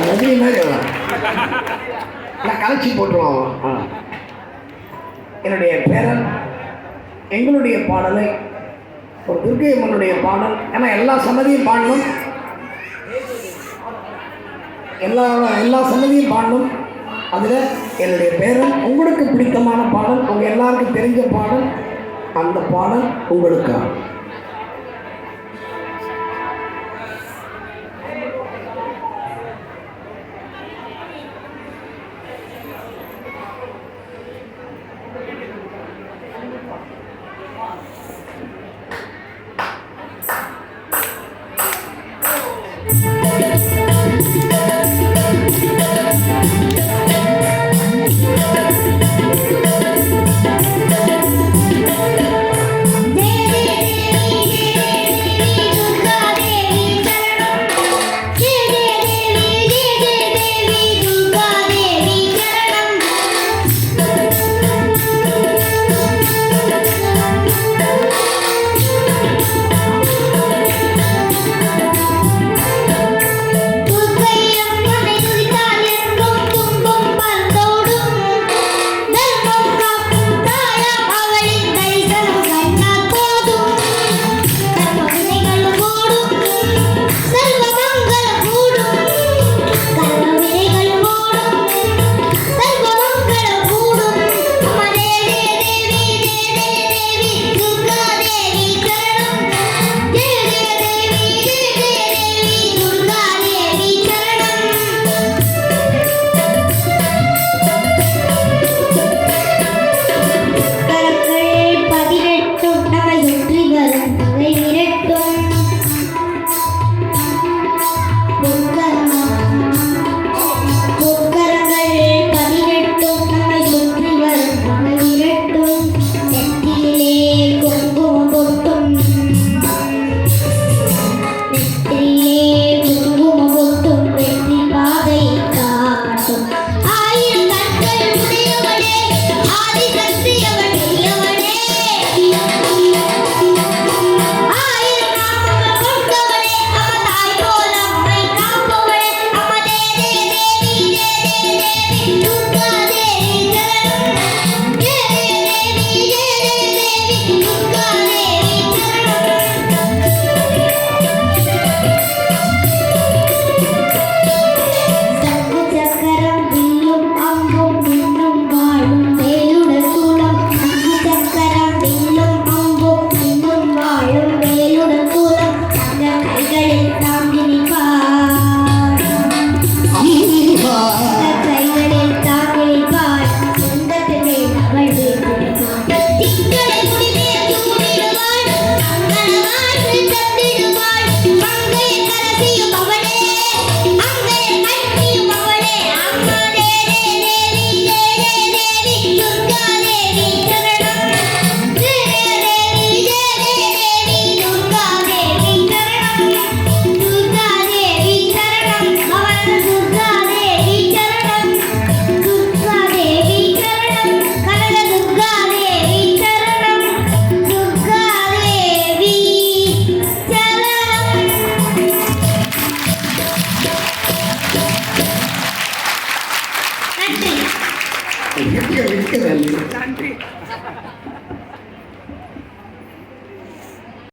ரஜினி மாதிரி. நான் கலைச்சி போட்டுருவோம். என்னுடைய பேரன் எங்களுடைய பாடலை ஒரு துர்க்கை அம்மனுடைய பாடல் ஏன்னா எல்லா சன்னதியும் பாடணும் எல்லா எல்லா சன்னதியும் பாடணும் அதில் என்னுடைய பேரன் உங்களுக்கு பிடித்தமான பாடல் உங்கள் எல்லாருக்கும் தெரிஞ்ச பாடல் அந்த பாடல் உங்களுக்காக Hay que.